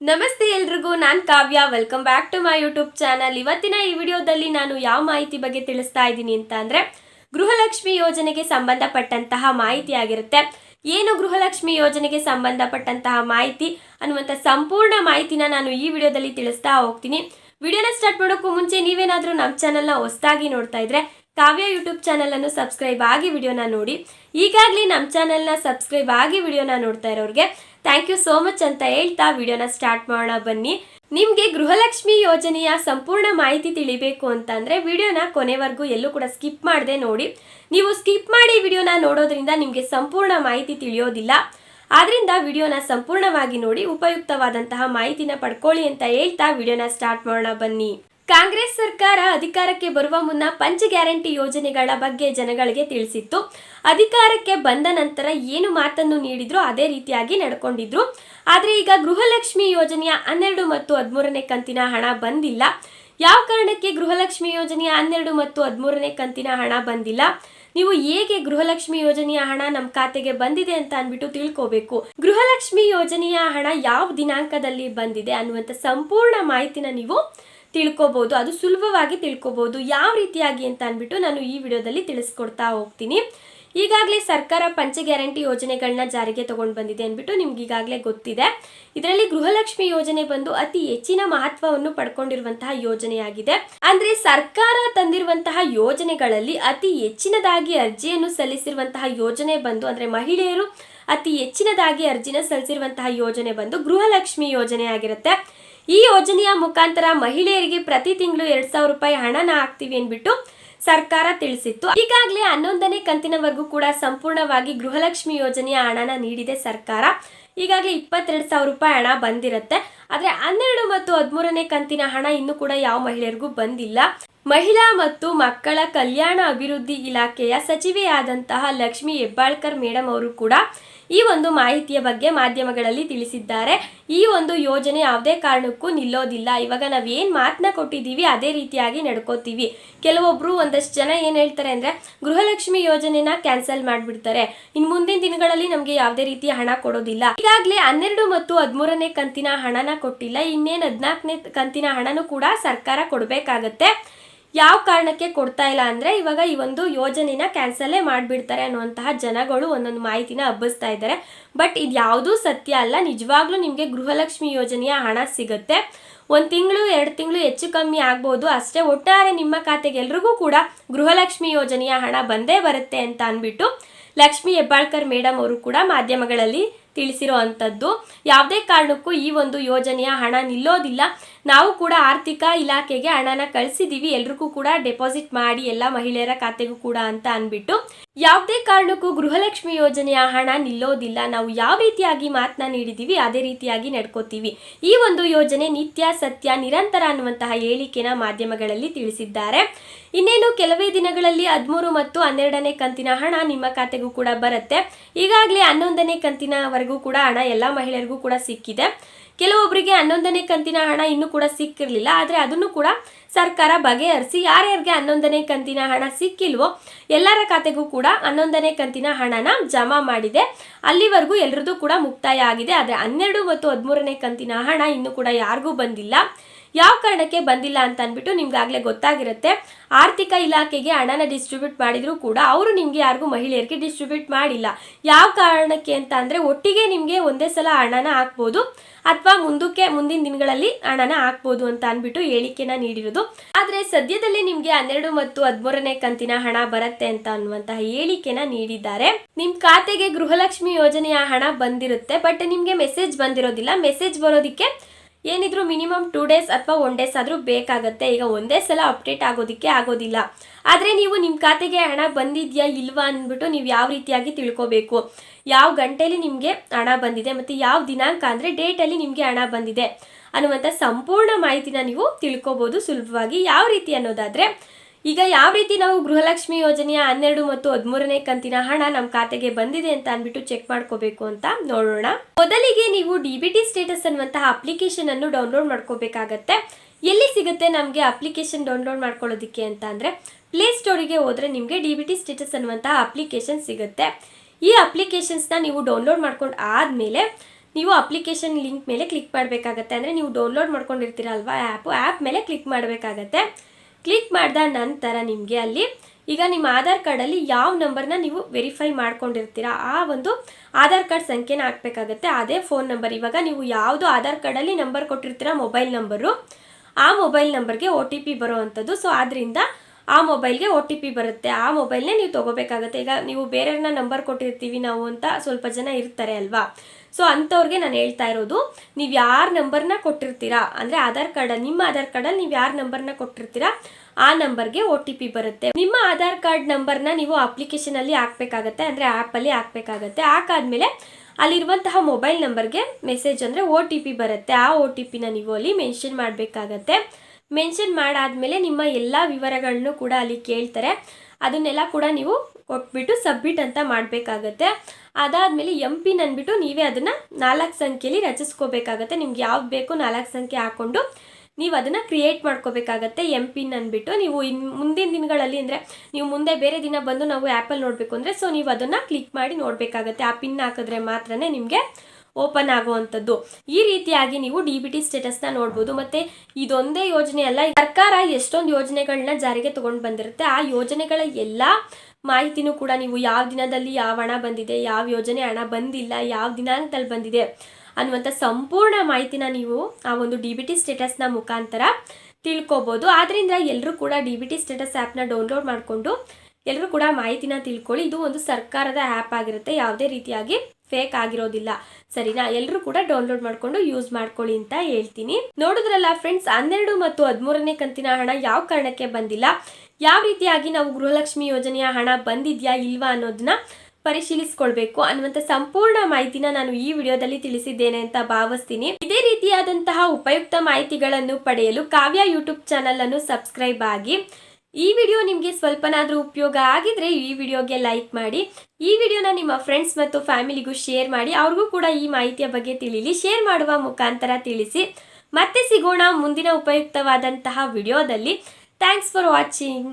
ನಮಸ್ತೆ ಎಲ್ರಿಗೂ, ನಾನು Kavya. Welcome back to my YouTube channel ಇವತ್ತಿನ ಈ ವಿಡಿಯೋದಲ್ಲಿ ನಾನು ಯಾವ ಮಾಹಿತಿ ಬಗ್ಗೆ ತಿಳಿಸ್ತಾ ಇದ್ದೀನಿ ಅಂತ ಅಂದ್ರೆ, ಗೃಹಲಕ್ಷ್ಮಿ ಯೋಜನೆಗೆ ಸಂಬಂಧಪಟ್ಟಂತಹ ಮಾಹಿತಿ ಆಗಿರುತ್ತೆ. ಏನು ಗೃಹಲಕ್ಷ್ಮಿ ಯೋಜನೆಗೆ ಸಂಬಂಧಪಟ್ಟಂತಹ ಮಾಹಿತಿ ಅನ್ನುವಂಥ ಸಂಪೂರ್ಣ ಮಾಹಿತಿನ ನಾನು ಈ ವಿಡಿಯೋದಲ್ಲಿ ತಿಳಿಸ್ತಾ ಹೋಗ್ತೀನಿ. ವಿಡಿಯೋನ ಸ್ಟಾರ್ಟ್ ಮಾಡೋಕ್ಕೂ ಮುಂಚೆ ನೀವೇನಾದರೂ ನಮ್ಮ ಚಾನಲ್ನ ಹೊಸದಾಗಿ ನೋಡ್ತಾ ಇದ್ರೆ ಕಾವ್ಯ ಯೂಟ್ಯೂಬ್ ಚಾನಲನ್ನು ಸಬ್ಸ್ಕ್ರೈಬ್ ಆಗಿ ವಿಡಿಯೋನ ನೋಡಿ. ಈಗಾಗಲೇ ನಮ್ಮ ಚಾನಲ್ನ ಸಬ್ಸ್ಕ್ರೈಬ್ ಆಗಿ ವಿಡಿಯೋನ ನೋಡ್ತಾ ಇರೋರಿಗೆ ಥ್ಯಾಂಕ್ ಯು ಸೋ ಮಚ್ ಅಂತ ಹೇಳ್ತಾ ವಿಡಿಯೋನ ಸ್ಟಾರ್ಟ್ ಮಾಡೋಣ ಬನ್ನಿ. ನಿಮಗೆ ಗೃಹಲಕ್ಷ್ಮಿ ಯೋಜನೆಯ ಸಂಪೂರ್ಣ ಮಾಹಿತಿ ತಿಳಿಬೇಕು ಅಂತಂದರೆ ವಿಡಿಯೋನ ಕೊನೆವರೆಗೂ ಎಲ್ಲೂ ಕೂಡ ಸ್ಕಿಪ್ ಮಾಡದೆ ನೋಡಿ. ನೀವು ಸ್ಕಿಪ್ ಮಾಡಿ ವಿಡಿಯೋನ ನೋಡೋದ್ರಿಂದ ನಿಮಗೆ ಸಂಪೂರ್ಣ ಮಾಹಿತಿ ತಿಳಿಯೋದಿಲ್ಲ. ಆದ್ರಿಂದ ವಿಡಿಯೋನ ಸಂಪೂರ್ಣವಾಗಿ ನೋಡಿ ಉಪಯುಕ್ತವಾದಂತಹ ಮಾಹಿತಿನ ಪಡ್ಕೊಳ್ಳಿ ಅಂತ ಹೇಳ್ತಾ ವಿಡಿಯೋನ ಸ್ಟಾರ್ಟ್ ಮಾಡೋಣ ಬನ್ನಿ. ಕಾಂಗ್ರೆಸ್ ಸರ್ಕಾರ ಅಧಿಕಾರಕ್ಕೆ ಬರುವ ಮುನ್ನ ಪಂಚ ಗ್ಯಾರಂಟಿ ಯೋಜನೆಗಳ ಬಗ್ಗೆ ಜನಗಳಿಗೆ ತಿಳಿಸಿತ್ತು. ಅಧಿಕಾರಕ್ಕೆ ಬಂದ ನಂತರ ಏನು ಮಾತನ್ನು ನೀಡಿದ್ರು ಅದೇ ರೀತಿಯಾಗಿ ನಡ್ಕೊಂಡಿದ್ರು. ಆದರೆ ಈಗ ಗೃಹಲಕ್ಷ್ಮಿ ಯೋಜನೆಯ ಹನ್ನೆರಡು ಮತ್ತು ಹದಿಮೂರನೇ ಕಂತಿನ ಹಣ ಬಂದಿಲ್ಲ. ಯಾವ ಕಾರಣಕ್ಕೆ ಗೃಹಲಕ್ಷ್ಮಿ ಯೋಜನೆಯ ಹನ್ನೆರಡು ಮತ್ತು ಹದಿಮೂರನೇ ಕಂತಿನ ಹಣ ಬಂದಿಲ್ಲ? ನೀವು ಹೇಗೆ ಗೃಹಲಕ್ಷ್ಮಿ ಯೋಜನೆಯ ಹಣ ನಮ್ಮ ಖಾತೆಗೆ ಬಂದಿದೆ ಅಂತ ಅಂದ್ಬಿಟ್ಟು ತಿಳ್ಕೋಬೇಕು. ಗೃಹಲಕ್ಷ್ಮಿ ಯೋಜನೆಯ ಹಣ ಯಾವ ದಿನಾಂಕದಲ್ಲಿ ಬಂದಿದೆ ಅನ್ನುವಂಥ ಸಂಪೂರ್ಣ ಮಾಹಿತಿನ ನೀವು ತಿಳ್ಕೊಬೋದು, ಅದು ಸುಲಭವಾಗಿ ತಿಳ್ಕೊಬೋದು, ಯಾವ ರೀತಿಯಾಗಿ ಅಂತ ಅಂದ್ಬಿಟ್ಟು ನಾನು ಈ ವಿಡಿಯೋದಲ್ಲಿ ತಿಳಿಸ್ಕೊಡ್ತಾ ಹೋಗ್ತೀನಿ. ಈಗಾಗಲೇ ಸರ್ಕಾರ ಪಂಚ ಗ್ಯಾರಂಟಿ ಯೋಜನೆಗಳನ್ನ ಜಾರಿಗೆ ತಗೊಂಡು ಬಂದಿದೆ ಅಂದ್ಬಿಟ್ಟು ನಿಮ್ಗೆ ಈಗಾಗಲೇ ಗೊತ್ತಿದೆ. ಇದರಲ್ಲಿ ಗೃಹಲಕ್ಷ್ಮಿ ಯೋಜನೆ ಬಂದು ಅತಿ ಹೆಚ್ಚಿನ ಮಹತ್ವವನ್ನು ಪಡ್ಕೊಂಡಿರುವಂತಹ ಯೋಜನೆಯಾಗಿದೆ. ಅಂದ್ರೆ ಸರ್ಕಾರ ತಂದಿರುವಂತಹ ಯೋಜನೆಗಳಲ್ಲಿ ಅತಿ ಹೆಚ್ಚಿನದಾಗಿ ಅರ್ಜಿಯನ್ನು ಸಲ್ಲಿಸಿರುವಂತಹ ಯೋಜನೆ ಬಂದು, ಅಂದ್ರೆ ಮಹಿಳೆಯರು ಅತಿ ಹೆಚ್ಚಿನದಾಗಿ ಅರ್ಜಿನ ಸಲ್ಲಿಸಿರುವಂತಹ ಯೋಜನೆ ಬಂದು ಗೃಹಲಕ್ಷ್ಮಿ ಯೋಜನೆ ಆಗಿರುತ್ತೆ ಈ ಯೋಜನೆಯ ಮುಖಾಂತರ ಮಹಿಳೆಯರಿಗೆ ಪ್ರತಿ ತಿಂಗಳು ಎರಡ್ ಸಾವಿರ ರೂಪಾಯಿ ಹಣನ ಹಾಕ್ತೀವಿ ಅಂದ್ಬಿಟ್ಟು ಸರ್ಕಾರ ತಿಳಿಸಿತ್ತು. ಈಗಾಗಲೇ ಹನ್ನೊಂದನೇ ಕಂತಿನವರೆಗೂ ಕೂಡ ಸಂಪೂರ್ಣವಾಗಿ ಗೃಹಲಕ್ಷ್ಮಿ ಯೋಜನೆಯ ಹಣನ ನೀಡಿದೆ ಸರ್ಕಾರ. ಈಗಾಗಲೇ ಇಪ್ಪತ್ತೆರಡು ಸಾವಿರ ರೂಪಾಯಿ ಹಣ ಬಂದಿರುತ್ತೆ. ಆದರೆ ಹನ್ನೆರಡು ಮತ್ತು ಹದಿಮೂರನೇ ಕಂತಿನ ಹಣ ಇನ್ನೂ ಕೂಡ ಯಾವ ಮಹಿಳೆಯರಿಗೂ ಬಂದಿಲ್ಲ. ಮಹಿಳಾ ಮತ್ತು ಮಕ್ಕಳ ಕಲ್ಯಾಣ ಅಭಿವೃದ್ಧಿ ಇಲಾಖೆಯ ಸಚಿವೆಯಾದಂತಹ ಲಕ್ಷ್ಮಿ ಹೆಬ್ಬಾಳ್ಕರ್ ಮೇಡಮ್ ಅವರು ಕೂಡ ಈ ಒಂದು ಮಾಹಿತಿಯ ಬಗ್ಗೆ ಮಾಧ್ಯಮಗಳಲ್ಲಿ ತಿಳಿಸಿದ್ದಾರೆ. ಈ ಒಂದು ಯೋಜನೆ ಯಾವುದೇ ಕಾರಣಕ್ಕೂ ನಿಲ್ಲೋದಿಲ್ಲ. ಇವಾಗ ನಾವು ಏನು ಮಾತನ್ನ ಕೊಟ್ಟಿದ್ದೀವಿ, ಅದೇ ರೀತಿಯಾಗಿ ನಡ್ಕೋತೀವಿ. ಕೆಲವೊಬ್ರು ಒಂದಷ್ಟು ಜನ ಏನು ಹೇಳ್ತಾರೆ ಅಂದರೆ, ಗೃಹಲಕ್ಷ್ಮಿ ಯೋಜನೆನ ಕ್ಯಾನ್ಸಲ್ ಮಾಡಿಬಿಡ್ತಾರೆ. ಇನ್ನು ಮುಂದಿನ ದಿನಗಳಲ್ಲಿ ನಮಗೆ ಯಾವುದೇ ರೀತಿಯ ಹಣ ಕೊಡೋದಿಲ್ಲ. ಈಗಾಗಲೇ ಹನ್ನೆರಡು ಮತ್ತು ಹದಿಮೂರನೇ ಕಂತಿನ ಹಣನ ಕೊಟ್ಟಿಲ್ಲ. ಇನ್ನೇನು ಹದಿನಾಲ್ಕನೇ ಕಂತಿನ ಹಣನೂ ಕೂಡ ಸರ್ಕಾರ ಕೊಡಬೇಕಾಗತ್ತೆ. ಯಾವ ಕಾರಣಕ್ಕೆ ಕೊಡ್ತಾ ಇಲ್ಲ ಅಂದರೆ ಇವಾಗ ಈ ಒಂದು ಯೋಜನೆನ ಕ್ಯಾನ್ಸಲ್ಲೇ ಮಾಡಿಬಿಡ್ತಾರೆ ಅನ್ನುವಂತಹ ಜನಗಳು ಒಂದೊಂದು ಮಾಹಿತಿನ ಹಬ್ಬಿಸ್ತಾ ಇದ್ದಾರೆ. ಬಟ್ ಇದು ಯಾವುದೂ ಸತ್ಯ ಅಲ್ಲ. ನಿಜವಾಗ್ಲೂ ನಿಮಗೆ ಗೃಹಲಕ್ಷ್ಮಿ ಯೋಜನೆಯ ಹಣ ಸಿಗುತ್ತೆ. ಒಂದು ತಿಂಗಳು, ಎರಡು ತಿಂಗಳು ಹೆಚ್ಚು ಕಮ್ಮಿ ಆಗ್ಬೋದು. ಅಷ್ಟೇ ಒಟ್ಟಾರೆ ನಿಮ್ಮ ಖಾತೆಗೆ ಎಲ್ರಿಗೂ ಕೂಡ ಗೃಹಲಕ್ಷ್ಮಿ ಯೋಜನೆಯ ಹಣ ಬಂದೇ ಬರುತ್ತೆ ಅಂತ ಅಂದ್ಬಿಟ್ಟು ಲಕ್ಷ್ಮಿ ಹೆಬ್ಬಾಳ್ಕರ್ ಮೇಡಮ್ ಅವರು ಕೂಡ ಮಾಧ್ಯಮಗಳಲ್ಲಿ ತಿಳಿಸಿರೋ ಅಂಥದ್ದು. ಯಾವುದೇ ಕಾರಣಕ್ಕೂ ಈ ಒಂದು ಯೋಜನೆಯ ಹಣ ನಿಲ್ಲೋದಿಲ್ಲ. ನಾವು ಕೂಡ ಆರ್ಥಿಕ ಇಲಾಖೆಗೆ ಹಣನ ಕಳಿಸಿದ್ದೀವಿ ಎಲ್ರಿಗೂ ಕೂಡ ಡೆಪಾಸಿಟ್ ಮಾಡಿ ಎಲ್ಲ ಮಹಿಳೆಯರ ಖಾತೆಗೂ ಕೂಡ ಅಂತ ಅಂದ್ಬಿಟ್ಟು. ಯಾವುದೇ ಕಾರಣಕ್ಕೂ ಗೃಹಲಕ್ಷ್ಮಿ ಯೋಜನೆಯ ಹಣ ನಿಲ್ಲೋದಿಲ್ಲ. ನಾವು ಯಾವ ರೀತಿಯಾಗಿ ಮಾತನ್ನ ನೀಡಿದ್ದೀವಿ ಅದೇ ರೀತಿಯಾಗಿ ನಡ್ಕೋತೀವಿ. ಈ ಒಂದು ಯೋಜನೆ ನಿತ್ಯ, ಸತ್ಯ, ನಿರಂತರ ಅನ್ನುವಂತಹ ಹೇಳಿಕೆನ ಮಾಧ್ಯಮಗಳಲ್ಲಿ ತಿಳಿಸಿದ್ದಾರೆ. ಇನ್ನೇನು, ಕೆಲವೇ ದಿನಗಳಲ್ಲಿ ಹದಿಮೂರು ಮತ್ತು ಹನ್ನೆರಡನೇ ಕಂತಿನ ಹಣ ನಿಮ್ಮ ಖಾತೆಗೂ ಕೂಡ ಬರುತ್ತೆ. ಈಗಾಗಲೇ ಹನ್ನೊಂದನೇ ಕಂತಿನವರೆಗೂ ಕೂಡ ಹಣ, ಎಲ್ಲ ಮಹಿಳೆಯರಿಗೂ ಕೂಡ ಸಿಕ್ಕಿದೆ. ಕೆಲವೊಬ್ಬರಿಗೆ ಹನ್ನೊಂದನೇ ಕಂತಿನ ಹಣ ಇನ್ನೂ ಕೂಡ ಸಿಕ್ಕಿರಲಿಲ್ಲ. ಆದರೆ ಅದನ್ನು ಕೂಡ ಸರ್ಕಾರ ಬಗೆಹರಿಸಿ, ಯಾರ್ಯಾರಿಗೆ ಹನ್ನೊಂದನೇ ಕಂತಿನ ಹಣ ಸಿಕ್ಕಿಲ್ವೋ ಎಲ್ಲರ ಖಾತೆಗೂ ಕೂಡ ಹನ್ನೊಂದನೇ ಕಂತಿನ ಹಣನ ಜಮಾ ಮಾಡಿದೆ. ಅಲ್ಲಿವರೆಗೂ ಎಲ್ಲರದ್ದು ಕೂಡ ಮುಕ್ತಾಯ ಆಗಿದೆ. ಆದರೆ ಹನ್ನೆರಡು ಮತ್ತು ಹದಿಮೂರನೇ ಕಂತಿನ ಹಣ ಇನ್ನೂ ಕೂಡ ಯಾರಿಗೂ ಬಂದಿಲ್ಲ. ಯಾವ ಕಾರಣಕ್ಕೆ ಬಂದಿಲ್ಲ ಅಂತ ಅಂದ್ಬಿಟ್ಟು ನಿಮ್ಗಾಗಲೇ ಗೊತ್ತಾಗಿರುತ್ತೆ. ಆರ್ಥಿಕ ಇಲಾಖೆಗೆ ಹಣನ ಡಿಸ್ಟ್ರಿಬ್ಯೂಟ್ ಮಾಡಿದ್ರು ಕೂಡ ಅವರು ನಿಮಗೆ ಯಾರಿಗೂ ಮಹಿಳೆಯರಿಗೆ ಡಿಸ್ಟ್ರಿಬ್ಯೂಟ್ ಮಾಡಿಲ್ಲ. ಯಾವ ಕಾರಣಕ್ಕೆ ಅಂತ ಅಂದರೆ ಒಟ್ಟಿಗೆ ನಿಮಗೆ ಒಂದೇ ಸಲ ಹಣನ ಹಾಕ್ಬೋದು ಅಥವಾ ಮುಂದಕ್ಕೆ, ಮುಂದಿನ ದಿನಗಳಲ್ಲಿ ಹಣನ ಹಾಕ್ಬೋದು ಅಂತ ಅಂದ್ಬಿಟ್ಟು ಹೇಳಿಕೆನ ನೀಡಿರೋದು. ಆದರೆ ಸದ್ಯದಲ್ಲೇ ನಿಮಗೆ ಹನ್ನೆರಡು ಮತ್ತು ಹದಿಮೂರನೇ ಕಂತಿನ ಹಣ ಬರುತ್ತೆ ಅಂತ ಅನ್ನುವಂತಹ ಹೇಳಿಕೆನ ನೀಡಿದ್ದಾರೆ. ನಿಮ್ಮ ಖಾತೆಗೆ ಗೃಹಲಕ್ಷ್ಮಿ ಯೋಜನೆಯ ಹಣ ಬಂದಿರುತ್ತೆ, ಬಟ್ ನಿಮಗೆ ಮೆಸೇಜ್ ಬಂದಿರೋದಿಲ್ಲ. ಮೆಸೇಜ್ ಬರೋದಕ್ಕೆ ಏನಿದ್ರು ಮಿನಿಮಮ್ ಟೂ ಡೇಸ್ ಅಥವಾ ಒನ್ ಡೇಸ್ ಆದರೂ ಬೇಕಾಗುತ್ತೆ. ಈಗ ಒಂದೇ ಸಲ ಅಪ್ಡೇಟ್ ಆಗೋದಕ್ಕೆ ಆಗೋದಿಲ್ಲ. ಆದರೆ ನೀವು ನಿಮ್ಮ ಖಾತೆಗೆ ಹಣ ಬಂದಿದೆಯಾ ಇಲ್ವಾ ಅಂದ್ಬಿಟ್ಟು ನೀವು ಯಾವ ರೀತಿಯಾಗಿ ತಿಳ್ಕೋಬೇಕು. ಯಾವ ಗಂಟೆಯಲ್ಲಿ ನಿಮಗೆ ಹಣ ಬಂದಿದೆ ಮತ್ತು ಯಾವ ದಿನಾಂಕ ಅಂದರೆ ಡೇಟಲ್ಲಿ ನಿಮಗೆ ಹಣ ಬಂದಿದೆ ಅನ್ನುವಂಥ ಸಂಪೂರ್ಣ ಮಾಹಿತಿನ ನೀವು ತಿಳ್ಕೊಬೋದು ಸುಲಭವಾಗಿ. ಯಾವ ರೀತಿ ಅನ್ನೋದಾದರೆ ಈಗ ಯಾವ ರೀತಿ ನಾವು ಗೃಹಲಕ್ಷ್ಮಿ ಯೋಜನೆಯ ಹನ್ನೆರಡು ಮತ್ತು ಹದಿಮೂರನೇ ಕಂತಿನ ಹಣ ನಮ್ಮ ಖಾತೆಗೆ ಬಂದಿದೆ ಅಂತ ಅಂದ್ಬಿಟ್ಟು ಚೆಕ್ ಮಾಡ್ಕೋಬೇಕು ಅಂತ ನೋಡೋಣ. ಮೊದಲಿಗೆ ನೀವು ಡಿ ಬಿ ಟಿ ಸ್ಟೇಟಸ್ ಅನ್ನುವಂತಹ ಅಪ್ಲಿಕೇಶನ್ ಅನ್ನು ಡೌನ್ಲೋಡ್ ಮಾಡ್ಕೋಬೇಕಾಗತ್ತೆ. ಎಲ್ಲಿ ಸಿಗುತ್ತೆ ನಮಗೆ ಅಪ್ಲಿಕೇಶನ್ ಡೌನ್ಲೋಡ್ ಮಾಡ್ಕೊಳ್ಳೋದಕ್ಕೆ ಅಂತ ಅಂದರೆ ಪ್ಲೇ ಸ್ಟೋರಿಗೆ ಹೋದರೆ ನಿಮಗೆ ಡಿ ಬಿ ಟಿ ಸ್ಟೇಟಸ್ ಅನ್ನುವಂತಹ ಅಪ್ಲಿಕೇಶನ್ ಸಿಗುತ್ತೆ. ಈ ಅಪ್ಲಿಕೇಶನ್ಸ್ನ ನೀವು ಡೌನ್ಲೋಡ್ ಮಾಡ್ಕೊಂಡು ಆದಮೇಲೆ ನೀವು ಅಪ್ಲಿಕೇಶನ್ ಲಿಂಕ್ ಮೇಲೆ ಕ್ಲಿಕ್ ಮಾಡಬೇಕಾಗತ್ತೆ. ಅಂದರೆ ನೀವು ಡೌನ್ಲೋಡ್ ಮಾಡ್ಕೊಂಡಿರ್ತೀರಲ್ವಾ ಆ್ಯಪು ಆ್ಯಪ್ ಮೇಲೆ ಕ್ಲಿಕ್ ಮಾಡಬೇಕಾಗತ್ತೆ. ಕ್ಲಿಕ್ ಮಾಡಿದ ನಂತರ ನಿಮಗೆ ಅಲ್ಲಿ ಈಗ ನಿಮ್ಮ ಆಧಾರ್ ಕಾರ್ಡಲ್ಲಿ ಯಾವ ನಂಬರ್ನ ನೀವು ವೆರಿಫೈ ಮಾಡ್ಕೊಂಡಿರ್ತೀರಾ? ಆ ಒಂದು ಆಧಾರ್ ಕಾರ್ಡ್ ಸಂಖ್ಯೆನ ಹಾಕಬೇಕಾಗತ್ತೆ. ಅದೇ ಫೋನ್ ನಂಬರ್ ಇವಾಗ ನೀವು ಯಾವುದು ಆಧಾರ್ ಕಾರ್ಡಲ್ಲಿ ನಂಬರ್ ಕೊಟ್ಟಿರ್ತೀರಾ? ಮೊಬೈಲ್ ನಂಬರು ಆ ಮೊಬೈಲ್ ನಂಬರ್ಗೆ ಒ ಟಿ ಪಿ ಬರೋ ಅಂಥದ್ದು ಸೊ ಆದ್ದರಿಂದ ಆ ಮೊಬೈಲ್ಗೆ ಒ ಟಿ ಪಿ ಬರುತ್ತೆ. ಆ ಮೊಬೈಲ್ನೇ ನೀವು ತೊಗೋಬೇಕಾಗತ್ತೆ. ಈಗ ನೀವು ಬೇರೆಯವ್ರನ್ನ ನಂಬರ್ ಕೊಟ್ಟಿರ್ತೀವಿ ನಾವು ಅಂತ ಸ್ವಲ್ಪ ಜನ ಇರ್ತಾರೆ ಅಲ್ವಾ? ಸೊ ಅಂಥವ್ರಿಗೆ ನಾನು ಹೇಳ್ತಾ ಇರೋದು, ನೀವು ಯಾರ ನಂಬರ್ನ ಕೊಟ್ಟಿರ್ತೀರಾ, ಅಂದರೆ ಆಧಾರ್ ಕಾರ್ಡಲ್ಲಿ ನಿಮ್ಮ ಆಧಾರ್ ಕಾರ್ಡಲ್ಲಿ ನೀವು ಯಾರ ನಂಬರ್ನ ಕೊಟ್ಟಿರ್ತೀರಾ, ಆ ನಂಬರ್ಗೆ ಒ ಟಿ ಪಿ ಬರುತ್ತೆ. ನಿಮ್ಮ ಆಧಾರ್ ಕಾರ್ಡ್ ನಂಬರ್ನ ನೀವು ಅಪ್ಲಿಕೇಶನಲ್ಲಿ ಹಾಕ್ಬೇಕಾಗತ್ತೆ, ಅಂದರೆ ಆ್ಯಪಲ್ಲಿ ಹಾಕ್ಬೇಕಾಗತ್ತೆ. ಹಾಕಾದ್ಮೇಲೆ ಅಲ್ಲಿರುವಂತಹ ಮೊಬೈಲ್ ನಂಬರ್ಗೆ ಮೆಸೇಜ್ ಅಂದರೆ ಒ ಟಿ ಪಿ ಬರುತ್ತೆ. ಆ ಒ ಟಿ ಪಿನ ನೀವು ಅಲ್ಲಿ ಮೆನ್ಷನ್ ಮಾಡಬೇಕಾಗತ್ತೆ. ಮೆನ್ಷನ್ ಮಾಡಾದ್ಮೇಲೆ ನಿಮ್ಮ ಎಲ್ಲ ವಿವರಗಳನ್ನು ಕೂಡ ಅಲ್ಲಿ ಕೇಳ್ತಾರೆ. ಅದನ್ನೆಲ್ಲ ಕೂಡ ನೀವು ಕೊಟ್ಬಿಟ್ಟು ಸಬ್ಮಿಟ್ ಅಂತ ಮಾಡಬೇಕಾಗತ್ತೆ. ಅದಾದಮೇಲೆ ಎಂ ಪಿನ್ ಅಂದ್ಬಿಟ್ಟು ನೀವೇ ಅದನ್ನು ನಾಲ್ಕು ಸಂಖ್ಯೆಯಲ್ಲಿ ರಚಿಸ್ಕೋಬೇಕಾಗತ್ತೆ. ನಿಮ್ಗೆ ಯಾವ್ದು ಬೇಕು ನಾಲ್ಕು ಸಂಖ್ಯೆ ಹಾಕ್ಕೊಂಡು ನೀವು ಅದನ್ನು ಕ್ರಿಯೇಟ್ ಮಾಡ್ಕೋಬೇಕಾಗತ್ತೆ ಎಂ ಪಿನ್ ಅಂದ್ಬಿಟ್ಟು. ನೀವು ಇನ್ ಮುಂದಿನ ದಿನಗಳಲ್ಲಿ ಅಂದರೆ ನೀವು ಮುಂದೆ ಬೇರೆ ದಿನ ಬಂದು ನಾವು ಆ್ಯಪಲ್ಲಿ ನೋಡಬೇಕು ಅಂದರೆ ಸೊ ನೀವು ಅದನ್ನು ಕ್ಲಿಕ್ ಮಾಡಿ ನೋಡಬೇಕಾಗತ್ತೆ. ಆ ಪಿನ್ ಹಾಕಿದ್ರೆ ಮಾತ್ರನೇ ನಿಮಗೆ ಓಪನ್ ಆಗುವಂಥದ್ದು. ಈ ರೀತಿಯಾಗಿ ನೀವು ಡಿ ಬಿ ಟಿ ಸ್ಟೇಟಸ್ನ ನೋಡ್ಬೋದು. ಮತ್ತು ಇದೊಂದೇ ಯೋಜನೆ ಅಲ್ಲ, ಸರ್ಕಾರ ಎಷ್ಟೊಂದು ಯೋಜನೆಗಳನ್ನ ಜಾರಿಗೆ ತಗೊಂಡು ಬಂದಿರುತ್ತೆ. ಆ ಯೋಜನೆಗಳ ಎಲ್ಲ ಮಾಹಿತಿನೂ ಕೂಡ ನೀವು ಯಾವ ದಿನದಲ್ಲಿ ಯಾವ ಹಣ ಬಂದಿದೆ, ಯಾವ ಯೋಜನೆ ಹಣ ಬಂದಿಲ್ಲ, ಯಾವ ದಿನಾಂಕದಲ್ಲಿ ಬಂದಿದೆ ಅನ್ನುವಂಥ ಸಂಪೂರ್ಣ ಮಾಹಿತಿನ ನೀವು ಆ ಒಂದು ಡಿ ಬಿ ಟಿ ಸ್ಟೇಟಸ್ನ ಮುಖಾಂತರ ತಿಳ್ಕೊಬೋದು. ಆದ್ದರಿಂದ ಎಲ್ಲರೂ ಕೂಡ ಡಿ ಬಿ ಟಿ ಸ್ಟೇಟಸ್ ಆ್ಯಪ್ನ ಡೌನ್ಲೋಡ್ ಮಾಡಿಕೊಂಡು ಎಲ್ಲರೂ ಕೂಡ ಮಾಹಿತಿನ ತಿಳ್ಕೊಳ್ಳಿ. ಇದು ಒಂದು ಸರ್ಕಾರದ ಆ್ಯಪ್ ಆಗಿರುತ್ತೆ. ಯಾವುದೇ ರೀತಿಯಾಗಿ ಫೇಕ್ ಆಗಿರೋದಿಲ್ಲ. ಸರಿನಾ? ಎಲ್ಲರೂ ಕೂಡ ಡೌನ್ಲೋಡ್ ಮಾಡ್ಕೊಂಡು ಯೂಸ್ ಮಾಡ್ಕೊಳ್ಳಿ ಅಂತ ಹೇಳ್ತೀನಿ. ನೋಡಿದ್ರಲ್ಲ ಫ್ರೆಂಡ್ಸ್, ಹನ್ನೆರಡು ಮತ್ತು ಹದಿಮೂರನೇ ಕಂತಿನ ಹಣ ಯಾವ ಕಾರಣಕ್ಕೆ ಬಂದಿಲ್ಲ? ಯಾವ ರೀತಿಯಾಗಿ ನಾವು ಗೃಹಲಕ್ಷ್ಮಿ ಯೋಜನೆಯ ಹಣ ಬಂದಿದ್ಯಾ ಇಲ್ವಾ ಅನ್ನೋದನ್ನ ಪರಿಶೀಲಿಸ್ಕೊಳ್ಬೇಕು. ಅನ್ನುವಂಥ ಸಂಪೂರ್ಣ ಮಾಹಿತಿನ ನಾನು ಈ ವಿಡಿಯೋದಲ್ಲಿ ತಿಳಿಸಿದ್ದೇನೆ ಅಂತ ಭಾವಿಸ್ತೀನಿ. ಇದೇ ರೀತಿಯಾದಂತಹ ಉಪಯುಕ್ತ ಮಾಹಿತಿಗಳನ್ನು ಪಡೆಯಲು ಕಾವ್ಯ ಯೂಟ್ಯೂಬ್ ಚಾನಲ್ ಅನ್ನು ಸಬ್ಸ್ಕ್ರೈಬ್ ಆಗಿ ಈ ವಿಡಿಯೋ ನಿಮಗೆ ಸ್ವಲ್ಪನಾದರೂ ಉಪಯೋಗ ಆಗಿದ್ರೆ ಈ ವಿಡಿಯೋಗೆ ಲೈಕ್ ಮಾಡಿ, ಈ ವಿಡಿಯೋನ ನಿಮ್ಮ ಫ್ರೆಂಡ್ಸ್ ಮತ್ತು ಫ್ಯಾಮಿಲಿಗೂ ಶೇರ್ ಮಾಡಿ, ಅವ್ರಿಗೂ ಕೂಡ ಈ ಮಾಹಿತಿಯ ಬಗ್ಗೆ ತಿಳಿಲಿ, ಶೇರ್ ಮಾಡುವ ಮುಖಾಂತರ ತಿಳಿಸಿ. ಮತ್ತೆ ಸಿಗೋಣ ಮುಂದಿನ ಉಪಯುಕ್ತವಾದಂತಹ ವಿಡಿಯೋದಲ್ಲಿ. Thanks for watching